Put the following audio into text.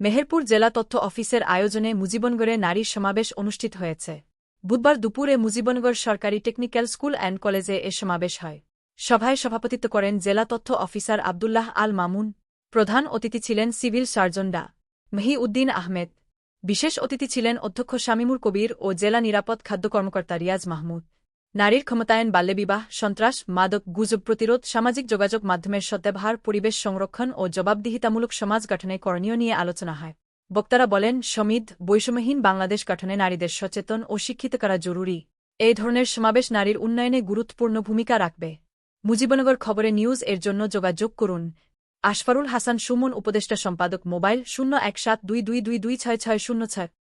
মেহেরপুর জেলা তথ্য অফিসের আয়োজনে মুজিবনগরে নারী সমাবেশ অনুষ্ঠিত হয়েছে। বুধবার দুপুরে মুজিবনগর সরকারি টেকনিক্যাল স্কুল অ্যান্ড কলেজে এ সমাবেশ হয়। সভায় সভাপতিত্ব করেন জেলা তথ্য অফিসার আবদুল্লাহ আল মামুন। প্রধান অতিথি ছিলেন সিভিল সার্জন ডা. উদ্দিন আহমেদ। বিশেষ অতিথি ছিলেন অধ্যক্ষ শামিমুর কবির ও জেলা নিরাপদ খাদ্য কর্মকর্তা রিয়াজ মাহমুদ। নারীর ক্ষমতায়ন, বাল্যবিবাহ, সন্ত্রাস, মাদক, গুজব প্রতিরোধ, সামাজিক যোগাযোগ মাধ্যমের সদ্ব্যবহার, পরিবেশ সংরক্ষণ ও জবাবদিহিতামূলক সমাজ গঠনে করণীয় নিয়ে আলোচনা হয়। বক্তারা বলেন, সমিদ, বৈষম্যহীন বাংলাদেশ গঠনে নারীদের সচেতন ও শিক্ষিত করা জরুরি। এই ধরনের সমাবেশ নারীর উন্নয়নে গুরুত্বপূর্ণ ভূমিকা রাখবে। মুজিবনগর খবরে নিউজ, এর জন্য যোগাযোগ করুন। আশফারুল হাসান সুমন, উপদেষ্টা সম্পাদক মোবাইল শূন্য এক সাত দুই দুই দুই দুই ছয় ছয় শূন্য ছয়।